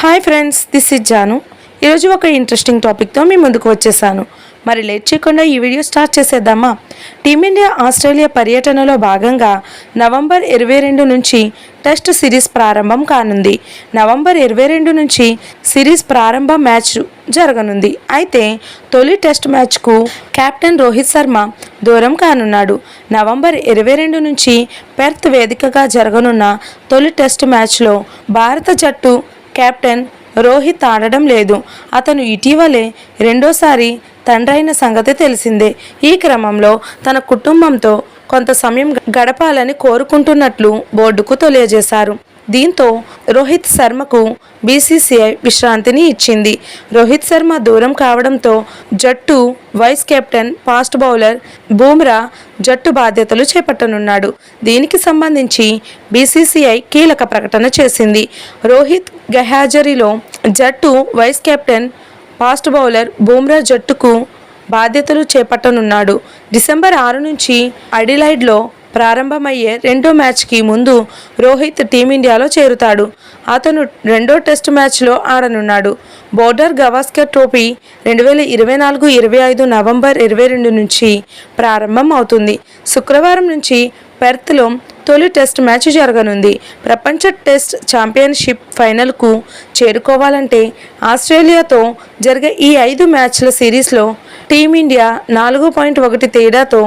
Hi friends this is Janu ఈరోజు ఒక interesting టాపిక్తో మీ ముందుకు వచ్చేసాను. మరి లేట్ చేయకుండా ఈ వీడియో స్టార్ట్ చేసేద్దామా? టీమిండియా ఆస్ట్రేలియా పర్యటనలో భాగంగా నవంబర్ ఇరవై రెండు నుంచి టెస్ట్ సిరీస్ ప్రారంభం కానుంది. నవంబర్ ఇరవై రెండు నుంచి సిరీస్ ప్రారంభ మ్యాచ్ జరగనుంది. అయితే తొలి టెస్ట్ మ్యాచ్కు కెప్టెన్ రోహిత్ శర్మ దూరం కానున్నాడు. నవంబర్ ఇరవై రెండు నుంచి పెర్త్ వేదికగా జరగనున్న తొలి టెస్ట్ మ్యాచ్లో భారత జట్టు కెప్టెన్ రోహిత్ ఆడడం లేదు. అతను ఇటీవలే రెండోసారి తండ్రైన సంగతి తెలిసిందే. ఈ క్రమంలో తన కుటుంబంతో కొంత సమయం గడపాలని కోరుకుంటున్నట్లు బోర్డుకు తెలియజేశారు. దీంతో రోహిత్ శర్మకు బీసీసీఐ విశ్రాంతిని ఇచ్చింది. రోహిత్ శర్మ దూరం కావడంతో జట్టు vice captain fast bowler Bumrah జట్టు బాధ్యతలు చేపట్టనున్నాడు. దీనికి సంబంధించి బీసీసీఐ కీలక ప్రకటన చేసింది. రోహిత్ గహాజరీలో జట్టు vice captain fast bowler Bumrah జట్టుకు బాధ్యతలు చేపట్టనున్నాడు. డిసెంబర్ ఆరు నుంచి అడిలైడ్లో ప్రారంభమయ్యే రెండో మ్యాచ్కి ముందు రోహిత్ టీమిండియాలో చేరుతాడు. అతను రెండో టెస్ట్ మ్యాచ్లో ఆడనున్నాడు. బోర్డర్ గవాస్కర్ ట్రోఫీ రెండు వేల ఇరవై నాలుగు ఇరవై ఐదు నవంబర్ ఇరవై రెండు నుంచి ప్రారంభం అవుతుంది శుక్రవారం నుంచి పెర్త్లో తొలి టెస్ట్ మ్యాచ్ జరగనుంది. ప్రపంచ టెస్ట్ ఛాంపియన్షిప్ ఫైనల్కు చేరుకోవాలంటే ఆస్ట్రేలియాతో జరిగే ఈ ఐదు మ్యాచ్ల సిరీస్లో టీమిండియా నాలుగు పాయింట్ ఒకటి తేడాతో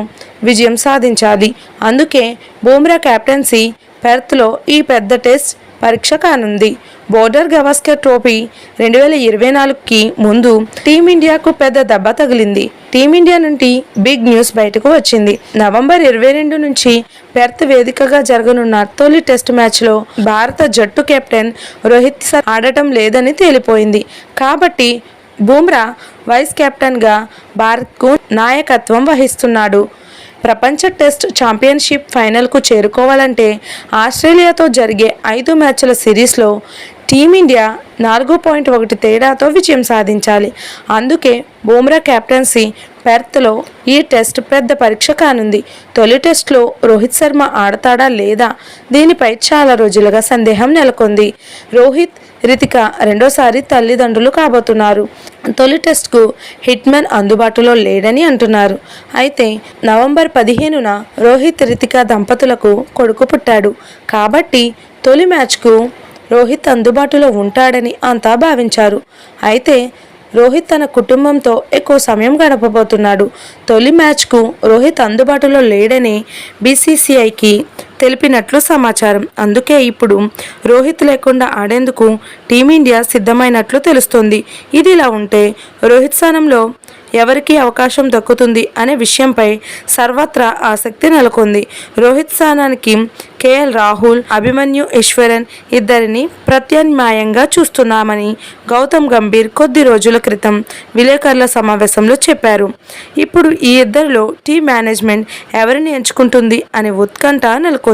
విజయం సాధించాలి అందుకే బూమ్రా కెప్టెన్సీ పెర్త్లో ఈ పెద్ద టెస్ట్ పరీక్ష కానుంది. బోర్డర్ గవాస్కర్ ట్రోఫీ రెండు వేల ఇరవై నాలుగుకి ముందు టీమిండియాకు పెద్ద దెబ్బ తగిలింది. టీమిండియా నుండి బిగ్ న్యూస్ బయటకు వచ్చింది. నవంబర్ ఇరవై రెండు నుంచి పెర్త్ వేదికగా జరగనున్న తొలి టెస్ట్ మ్యాచ్లో భారత జట్టు కెప్టెన్ రోహిత్ శర్మ ఆడటం లేదని తేలిపోయింది. కాబట్టి బూమ్రా వైస్ కెప్టెన్గా భారత్కు నాయకత్వం వహిస్తున్నాడు. ప్రపంచ టెస్ట్ ఛాంపియన్షిప్ ఫైనల్కు చేరుకోవాలంటే ఆస్ట్రేలియాతో జరిగే ఐదు మ్యాచ్ల సిరీస్లో టీమిండియా నాలుగు పాయింట్ ఒకటి తేడాతో విజయం సాధించాలి. అందుకే బూమ్రా కెప్టెన్సీ పెర్త్లో ఈ టెస్ట్ పెద్ద పరీక్ష కానుంది. తొలి టెస్ట్లో రోహిత్ శర్మ ఆడతాడా లేదా? దీనిపై చాలా రోజులుగా సందేహం నెలకొంది. రోహిత్ రితిక రెండోసారి తల్లిదండ్రులు కాబోతున్నారు. తొలి టెస్ట్కు హిట్మెన్ అందుబాటులో లేడని అంటున్నారు. అయితే నవంబర్ పదిహేనున రోహిత్ రితిక దంపతులకు కొడుకు పుట్టాడు. కాబట్టి తొలి మ్యాచ్కు రోహిత్ అందుబాటులో ఉంటాడని అంతా భావించారు. అయితే రోహిత్ తన కుటుంబంతో ఎక్కువ సమయం గడపబోతున్నాడు. తొలి మ్యాచ్కు రోహిత్ అందుబాటులో లేడని బీసీసీఐకి తెలిపినట్లు సమాచారం. అందుకే ఇప్పుడు రోహిత్ లేకుండా ఆడేందుకు టీమిండియా సిద్ధమైనట్లు తెలుస్తోంది. ఇది ఇలా ఉంటే రోహిత్ స్థానంలో ఎవరికి అవకాశం దక్కుతుంది అనే విషయంపై సర్వత్రా ఆసక్తి నెలకొంది. రోహిత్ స్థానానికి కేఎల్ రాహుల్ అభిమన్యు ఈశ్వరన్ ఇద్దరిని ప్రత్యామ్నాయంగా చూస్తున్నామని గౌతమ్ గంభీర్ కొద్ది రోజుల క్రితం విలేకరుల సమావేశంలో చెప్పారు. ఇప్పుడు ఈ ఇద్దరిలో టీ మేనేజ్మెంట్ ఎవరిని ఎంచుకుంటుంది అనే ఉత్కంఠ నెలకొంది.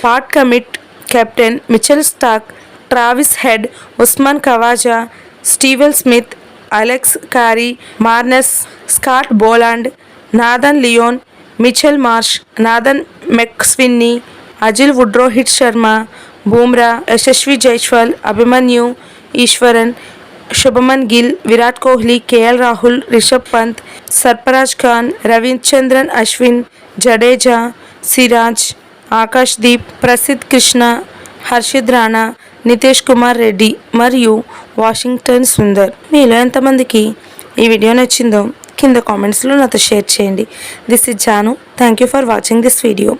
Pat Cummins captain Mitchell Starc Travis Head Usman Khawaja Steve Smith Alex Carey Marnus Scott Boland Nathan Lyon Mitchell Marsh Nathan McSweeney Hazlewood వుడ్రోహిత్ Sharma Bumrah Yashasvi Jaiswal Abhimanyu Easwaran Shubman Gill Virat Kohli KL Rahul Rishabh Pant Sarfaraz Khan Ravichandran Ashwin Jadeja Siraj Akash Deep Prasidh Krishna Harshit Rana Nitish Kumar Reddy మరియు వాషింగ్టన్ సుందర్. మీలో ఎంతమందికి ఈ వీడియో నచ్చిందో కింద కామెంట్స్లో నాతో షేర్ చేయండి. This is Janu. Thank you for watching this video.